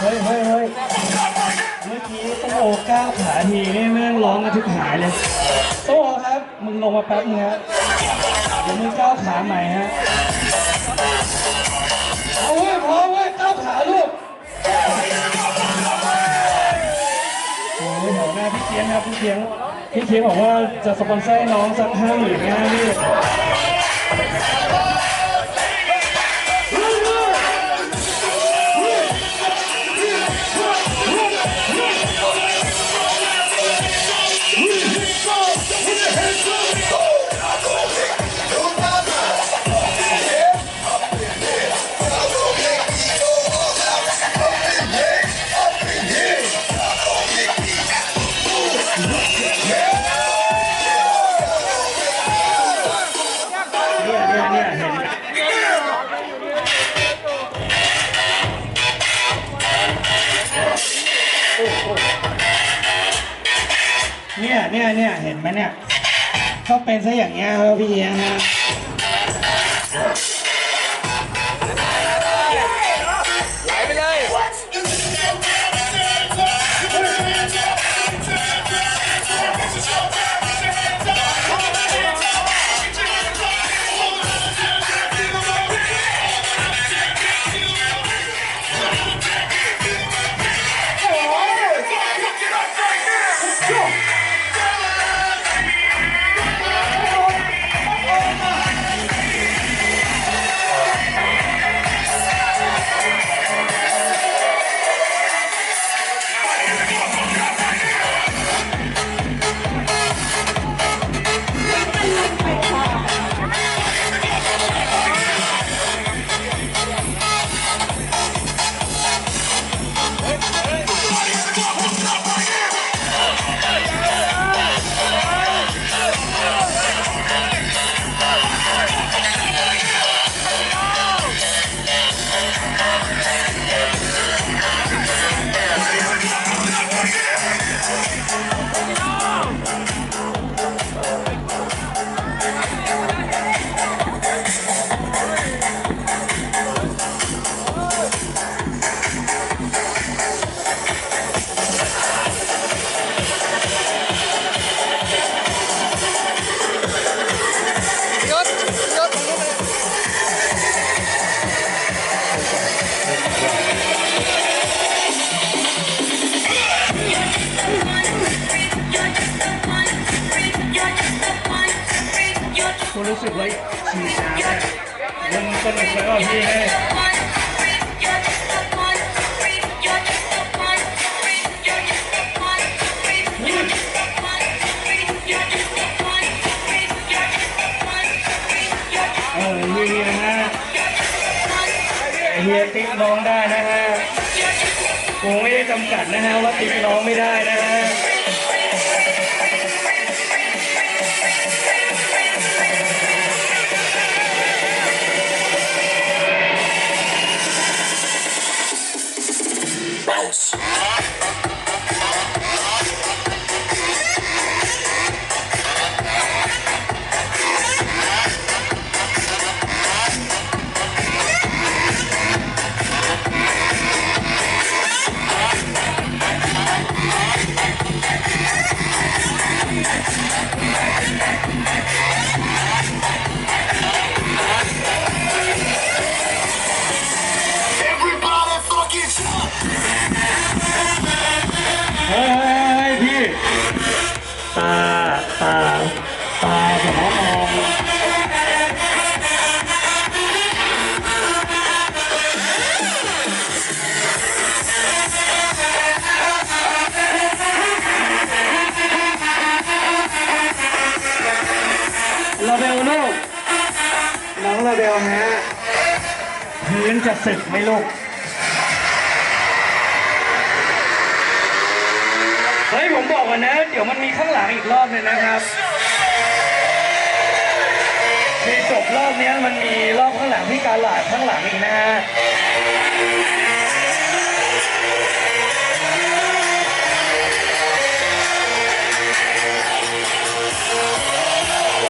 เฮ้ยเฮ้ยเฮ้ยเมื่อกี้ต้องโก้าวขาทีนี่แม่งร้องกรทุกหายเลยต้องครับ มึงลงมาแป๊บนึงฮะเดี๋ยวมึงก้าวขาใหม่ฮะเอาเว้ยพอเว้ยก้าวขาลูกโอ้ยหัวหน้าพี่เคียงครับพี่เคียงพี่เคียงบอกว่าจะสปอนเซอร์น้องสักห้าหมื่นห้าพี่ เนี่ยเนี่ยเนี่ยเห็นไหมเนี่ยเขาเป็นซะอย่างเงี้ยครับพี่เอียงฮะ สึกไว่าฉีดน้ำเนี่ยมันสนุกแล้วอะพี่เอ้ยเออนี่นะฮะเฮียติ๊กร้องได้นะฮะกูไม่ได้จำกัดนะฮะว่าติ๊กร้องไม่ได้นะฮะ Yes. เบลฮะพื้นจะสึกไหมลูก เฮ้ย ผมบอกก่อนนะ เดี๋ยวมันมีข้างหลังอีกรอบเลยนะครับมีจบรอบนี้มันมีรอบข้างหลังที่การหลาดข้างหลังอีกนะฮะ